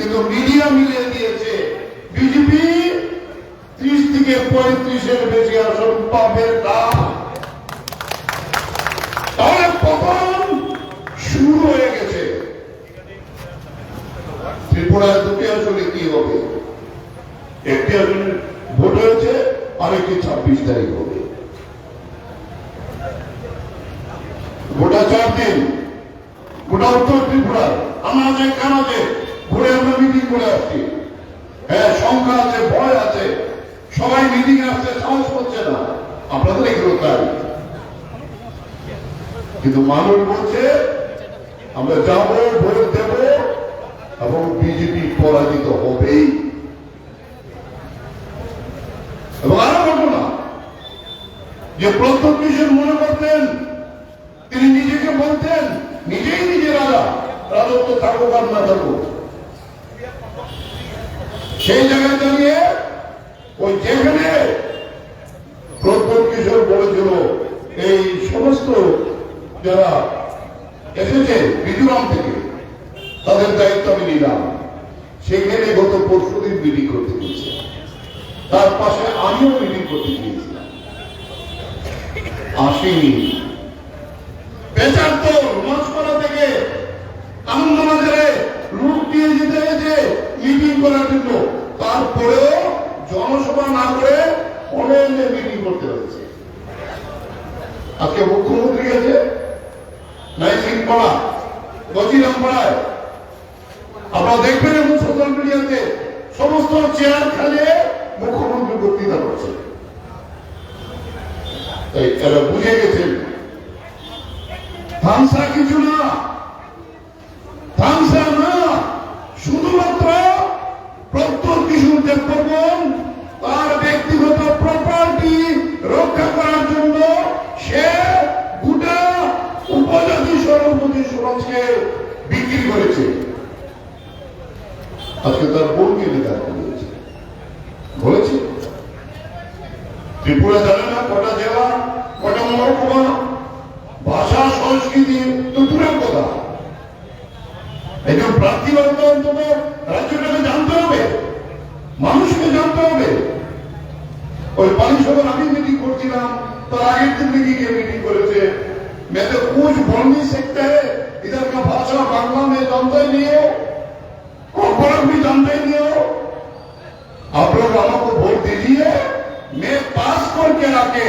কিন্তু মিডিয়া মিলিয়ে দিয়েছে। বিজেপি ত্রিশ থেকে পঁয়ত্রিশের বেশি আসন পাবে না। কখন শুরু হয়ে গেছে? ত্রিপুরায় দুটি আসলে কি হবে? একটি আসনে ভোট হয়েছে, আরেকটি ছাব্বিশ তারিখ হবে। গোটা চার দিন, গোটা উত্তর ত্রিপুরায় আমাজে কানাজে ঘুরে আমরা মিটিং করে আসছি। হ্যাঁ সংখ্যা আছে, ভয় আছে। সবাই মিটিং আসতে সাহস করছে না। আপনাদের এগুলো তাই। কিন্তু মানুষ বলছে, আমরা যাব, ভোট দেব, এবং বিজেপি পরাজিত হবেই। এবং আরও ঘটনা যে প্রত্যেক কিশোর মনে করতেন, তিনি নিজেকে বলতেন, নিজেই নিজে রাজা, রাজত্ব থাকুক আর না থাকুক। সেই জায়গায় দাঁড়িয়ে ওই যেখানে প্রত্যেক কিশোর বলেছিল, এই সমস্ত যারা এসেছে মিজোরাম থেকে, তাদের দায়িত্ব আমি নিলাম। সেখানে গত পরশু দিন মিটিং করতে গিয়েছি তার পাশে আমিও মিটিং করতে গিয়েছিলাম। আসেনি। পেঁচাত্তর মাছপাড়া থেকে আনন্দবাজারে লুট দিয়ে যেতে হয়েছে মিটিং করার জন্য। তারপরেও জনসভা না করে অনলাইনে মিটিং করতে হয়েছে। আজকে মুখ্যমন্ত্রী গেছে সমস্ত চেয়ার খালে মুখ্যমন্ত্রী বক্তৃতা করছে এরা বুঝে গেছেন। থামসা কিছু না। থামসা না কিশোর দেববর্মন তার ব্যক্তিগত প্রপার্টি রক্ষা করার জন্য সে গোটা উপজাতি সরস্বতী সমাজকে বিক্রি করেছে। আজকে তার বোনকে নিকাশ করেছে? বলেছে। ত্রিপুরা জানে না কটা জেলা কটা মহকুমা, ভাষা, সংস্কৃতি, তো দূরের কথা। একজন প্রার্থী অন্তত রাজ্যটাকে মানুষকে জানতে হবে ওই পানি সভার আমি মিটিং করছিলাম তার আগের দিন থেকে গিয়ে মিটিং করেছে मैं तो कुछ बोल नहीं सकते इधर का भाषा बांग्ला में जानते ही नहीं हो कॉर्पोरेट भी जानते ही नहीं हो आप लोग हमको वोट दीजिए मैं पास करके आके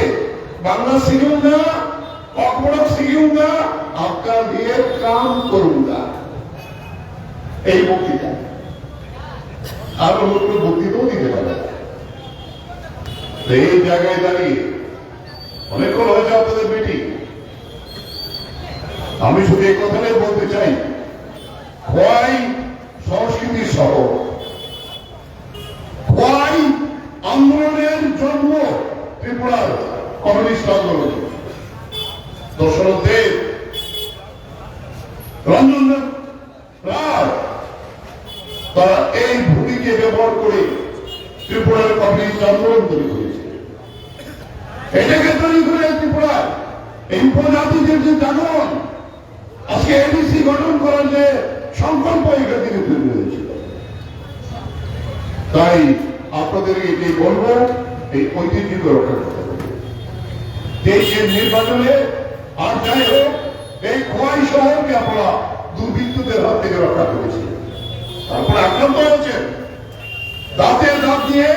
बांग्ला सीखूंगा कॉर्पोरेट सीखूंगा आपका लिए काम करूंगा এই বক্তৃতা আর লোক বক্তৃতাও দিতে পারে এই জায়গায় দাঁড়িয়ে অনেকক্ষণ হয়েছে আপনাদের মিটিং আমি শুধু এই কথাটাই বলতে চাই খোয়াই সংস্কৃতির খোয়াই আন্দোলনের জন্ম ত্রিপুরার কমিউনিস্ট আন্দোলন দশরথ দেব রঞ্জন দেব রায় তারা এই ভূমিকে ব্যবহার করে ত্রিপুরার কমিউনিস্ট আন্দোলন তৈরি করেছে এটাকে তৈরি করে ত্রিপুরায় এই উপজাতিদের যে জাগরণ আজকে এডিসি গঠন করার যে সংকল্প এখান থেকে তৈরি হয়েছিল তাই আপনাদের এটাই বলব, এই ঐতিহ্যকে রক্ষা করতে হবে। দেশের নির্বাচনে, আর যাই হোক, এই খোয়াই শহরকে আপনারা দুর্বৃত্তদের হাত থেকে রক্ষা করেছে তারপরে আক্রান্ত হয়েছেন দাঁতে দাঁত দিয়ে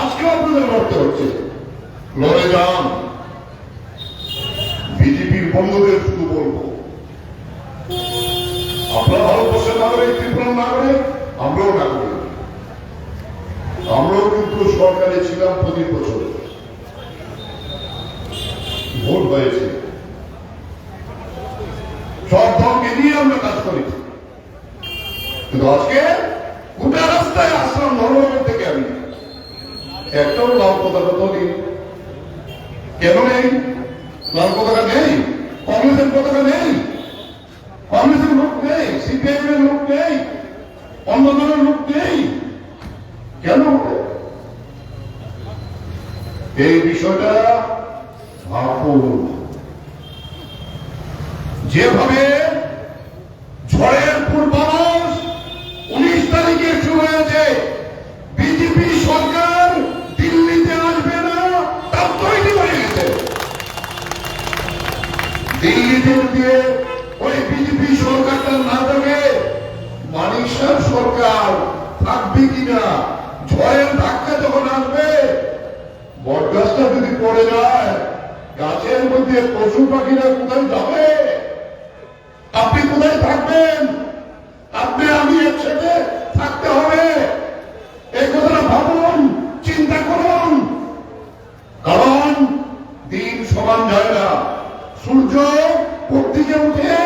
আজকে আপনাদের লড়তে হচ্ছে। লড়ে যান। বিজেপির বন্ধুদের শুধু বলব। ভারতবর্ষের নাগরিক ত্রিপুরার নাগরিক আমরাও নাগরিক আমরাও কিন্তু সরকারে ছিলাম প্রতি বছর। ভোট হয়েছে। সব দলকে নিয়ে আমরা কাজ করেছি কিন্তু আজকে গোটা রাস্তায় আসলাম ধর্মনগর থেকে আমি। একটাও লাল পতাকা তো কেন নেই? লাল পতাকা নেই? কংগ্রেসের পতাকা নেই? কংগ্রেসের লোক নেই সিপিআইএম এর লোক নেই অন্য দলের লোক নেই। কেন এই বিষয়টা ভাবুন যেভাবে যদি পড়ে যায়, গাছের মধ্যে পশু পাখিরা কোথায় যাবে? আপনি কোথায় থাকবেন? আপনি আমি একসাথে থাকতে হবে। এই কথাটা ভাবুন, চিন্তা করুন। কারণ দিন সমান যায় না। সূর্য পশ্চিমে উঠে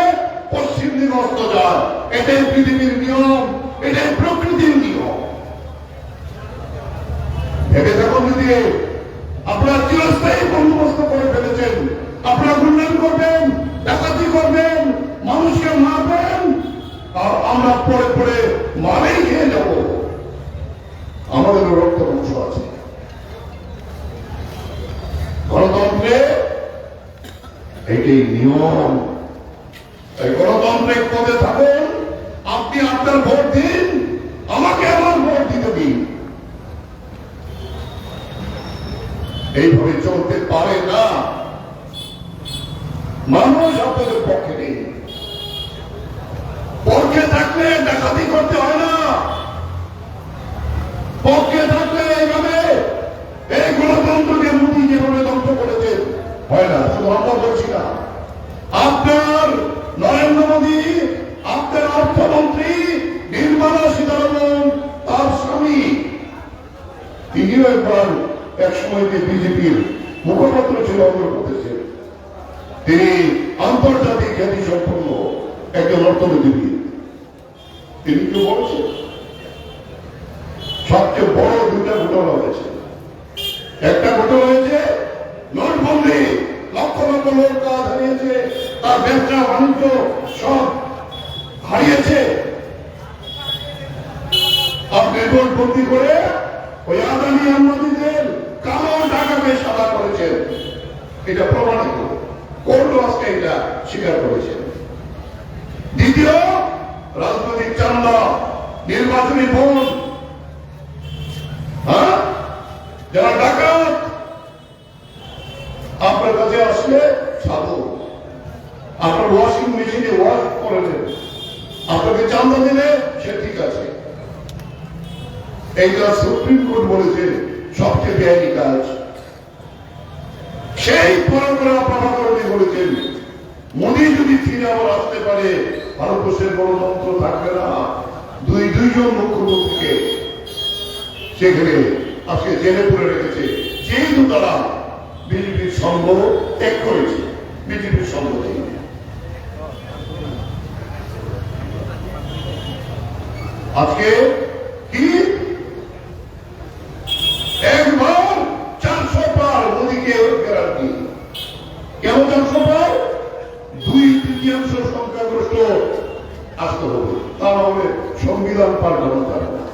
পশ্চিম দিকে অস্ত যায়। এটাই পৃথিবীর নিয়ম, এটাই প্রকৃতির নিয়ম। ভেবে থাকুন যদি আপনারা চিরস্থায়ী বন্দোবস্ত করে ফেলেছেন আপনারা উন্নয়ন করবেন ডাকাতি করবেন মানুষকে মারবেন আর আমরা পরে পরে মারেই খেয়ে যাব আমাদের রক্ত অংশ আছে গণতন্ত্রে এটি নিয়ম। এই গণতান্ত্রিক পদে থাকুন। আপনি আপনার ভোট দিন। আমাকে আমার ভোট দিতে দিন। এইভাবে চলতে পারে না। মানুষ আপনাদের পক্ষে নেই। পক্ষে থাকলে ডাকাতি করতে হয় না। পক্ষে থাকলে এইভাবে এই গণতন্ত্রকে মোদী যেভাবে ধ্বংস করেছেন আমরা বলছি না আপনার নরেন্দ্র মোদী, আপনার অর্থমন্ত্রী নির্মলা তার স্বামী। তিনিও একবার এক সময় বিজেপির ছিল তিনি আন্তর্জাতিক খ্যাতি সম্পন্ন একজন অর্থনীতিবিদ। তিনি সবচেয়ে বড় দুটা ঘটনা হয়েছে। একটা ঘটনা হয়েছে নোটবন্দি লক্ষ লোক কাজ হারিয়েছে, তার ব্যবসা, বাণিজ্য সব হারিয়েছে। আপনি নোটবন্দি করে ওই আদানি আম্বানিদের কালো টাকাকে সাদা করেছেন। এটা প্রমাণিত। কোর্ট আজকে এটা স্বীকার করেছেন দ্বিতীয়, রাজনৈতিক চান্দা নির্বাচনী ভোট হ্যাঁ? যারা ডাকাত আপনার কাছে আসলে সাধু। আপনার ওয়াশিং মেশিনে ওয়াশ করে নেবে আপনাকে চান্দা দিলে সে ঠিক আছে। এইটা সুপ্রিম কোর্ট বলেছে সবচেয়ে বেআইনি কাজ। সেই পরম্পরা প্রভাকরণে বলেছেন, মোদী যদি ফিরে আবার আসতে পারে, ভারতবর্ষের গণতন্ত্র থাকবে না। দুই দুইজন মুখ্যমন্ত্রীকে সেখানে আজকে জেলে পুরে রেখেছে। যেহেতু তারা বিজেপির সঙ্গ ত্যাগ করেছে। বিজেপির সঙ্গ থেকে আজকে কি একবার চারশো পার মোদীকে গ্যারান্টি কেন চারশো পার দুই তৃতীয়াংশ সংখ্যাগরিষ্ঠ আসতে হবে তা না হলে সংবিধান পাল্টানো যাবে না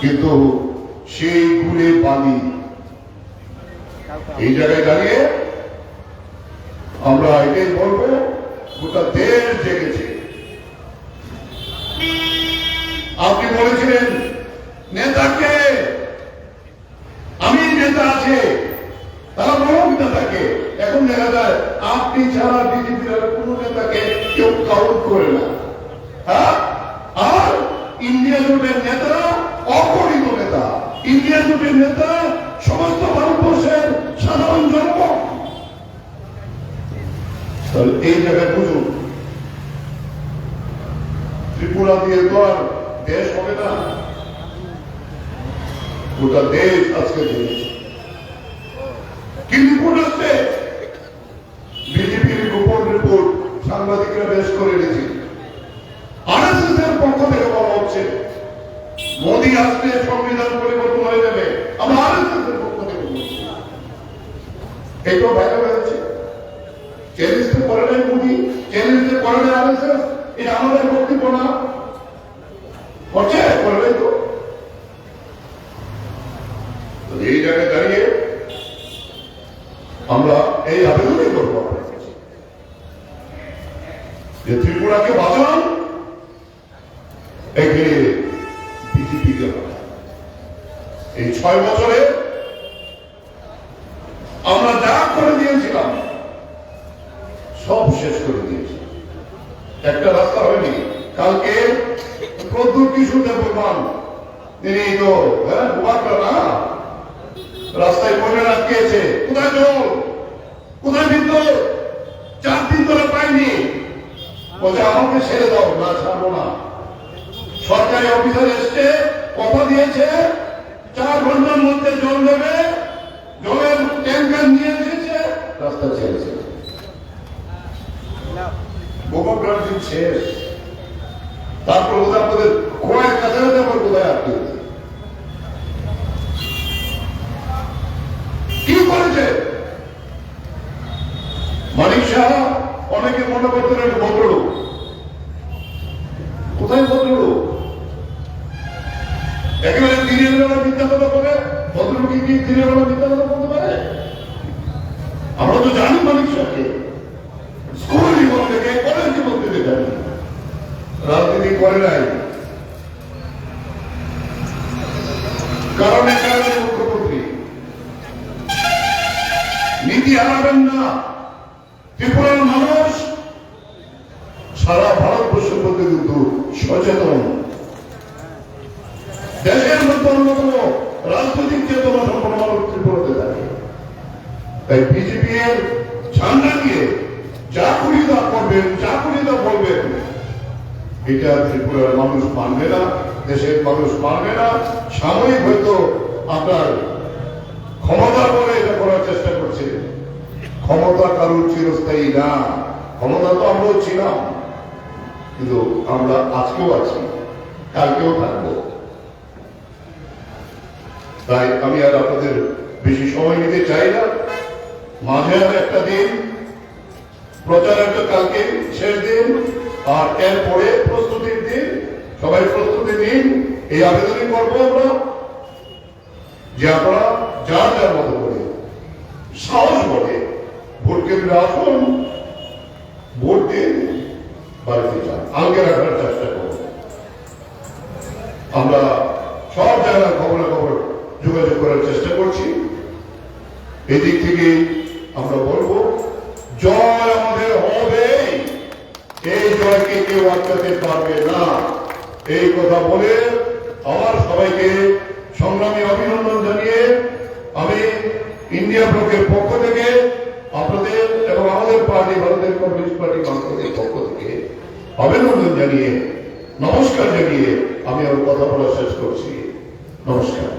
কিন্তু সেই গুলে বালি এই জায়গায় দাঁড়িয়ে আমরা এটাই বলব, গোটা দেশ জেগেছে। আপনি বলেছিলেন, নেতাকে, আমি নেতা আছে, তারা বলুন নেতাকে। এখন দেখা যায়, আপনি ছাড়া বিজেপির কোন নেতাকে কেউ কাউন্ট করে না। হ্যাঁ? আর ইন্ডিয়া জোটের নেতা অপরিত নেতা। ইন্ডিয়া জোটের নেতা তাহলে এই জায়গায় বুঝুন। ত্রিপুরা দিয়ে তো আর দেশ হবে না। গোটা দেশ আজকে জেনেছে কি বিজেপির গোপন রিপোর্ট সাংবাদিকরা বেশ করে এনেছে। আরএসএস এর পক্ষ থেকে বলা হচ্ছে, মোদী আসলে সংবিধান পরিবর্তন হয়ে যাবে। আমরা আরএসএস এর পক্ষ থেকে বলছি এটাও ভাইরাল হয়েছে। আরএসএস এটা আমাদের বক্তব্য না। করছে করে নাই তো এই জায়গায় দাঁড়িয়ে আমরা এই আবেদনই করব। যে ত্রিপুরাকে বাঁচান, একে বিজেপিকে এই ছয় বছরে আমরা যা করে দিয়েছিলাম সব শেষ করে দিয়েছি একটা রাস্তা হয়নি কালকে প্রদ্যুৎ কিশোর দেবমান তিনি তো হ্যাঁ না? রাস্তায় বনে আটকেছে। কোথায় জল কোথায় বিদ্যুৎ চার দিন ধরে পাইনি। বলছে আমাকে ছেড়ে দাও না ছাড়বো না। সরকারি অফিসার এসছে কথা দিয়েছে চার ঘণ্টার মধ্যে জল দেবে জলের ট্যাঙ্কার নিয়ে এসেছে রাস্তা ছেড়েছে। দিন শেষ তারপর ওদের আপনাদের খোয়ার কাছাকাছি আমার কোথায় আটকে কি করেছে? মানিক সাহা অনেকে মনে করতেন একটা ভদ্রলোক। কোথায় ভদ্রলোক? একেবারে দিনের বেলা মিথ্যা বলে ভদ্রলোকে কি দিনের বেলা মিথ্যা বলতে পারে? আমরা তো জানি মানিক শাহকে। করে নাই। কারণ এখানে মুখ্যমন্ত্রী। নীতি হারাবেন না। ত্রিপুরার মানুষ সারা ভারতবর্ষের মধ্যে কিন্তু সচেতন। দেশের মধ্যে অন্যতম রাজনৈতিক চেতনা সম্পন্ন মানুষ ত্রিপুরাতে থাকে। তাই বিজেপি এর ঝান্ডা নিয়ে যা করি তা করবেন, যা বলবেন। এটা ত্রিপুরার মানুষ মানবে না, দেশের মানুষ মানবে না। সাময়িক হয়তো আপনার ক্ষমতা বলে এটা করার চেষ্টা করছে। ক্ষমতা কারোর চিরস্থায়ী না, ক্ষমতা তো আমরাও ছিলাম। কিন্তু আমরা আজকেও আছি, কালকেও থাকব। তাই আমি আর আপনাদের বেশি সময় নিতে চাই না। মাঝে আর একটা দিন প্রচারের একটা কালকে, শেষ দিন। আর এরপরে প্রস্তুতির দিন, সবাই প্রস্তুতি নিন। এই আবেদনই করব আমরা যে আপনারা যার যার মতো করে সাহস বলে ভোট কেন্দ্রে আসুন, ভোট দিন, বাড়িতে যান। আগে রাখার চেষ্টা করুন। আমরা সব জায়গায় খবরে খবর যোগাযোগ করার চেষ্টা করছি। এদিক থেকে আমরা বলব, জয় আমাদের হবে এই জয়কে কেউ আটকাতে পারবে না? এই কথা বলে আমার সবাইকে সংগ্রামী অভিনন্দন জানিয়ে আমি ইন্ডিয়া ব্লকের পক্ষ থেকে আপনাদের এবং আমাদের পার্টি, ভারতের কমিউনিস্ট পার্টি বাংলাদেশের পক্ষ থেকে অভিনন্দন জানিয়ে, নমস্কার জানিয়ে আমি আমার কথা বলা শেষ করছি। নমস্কার।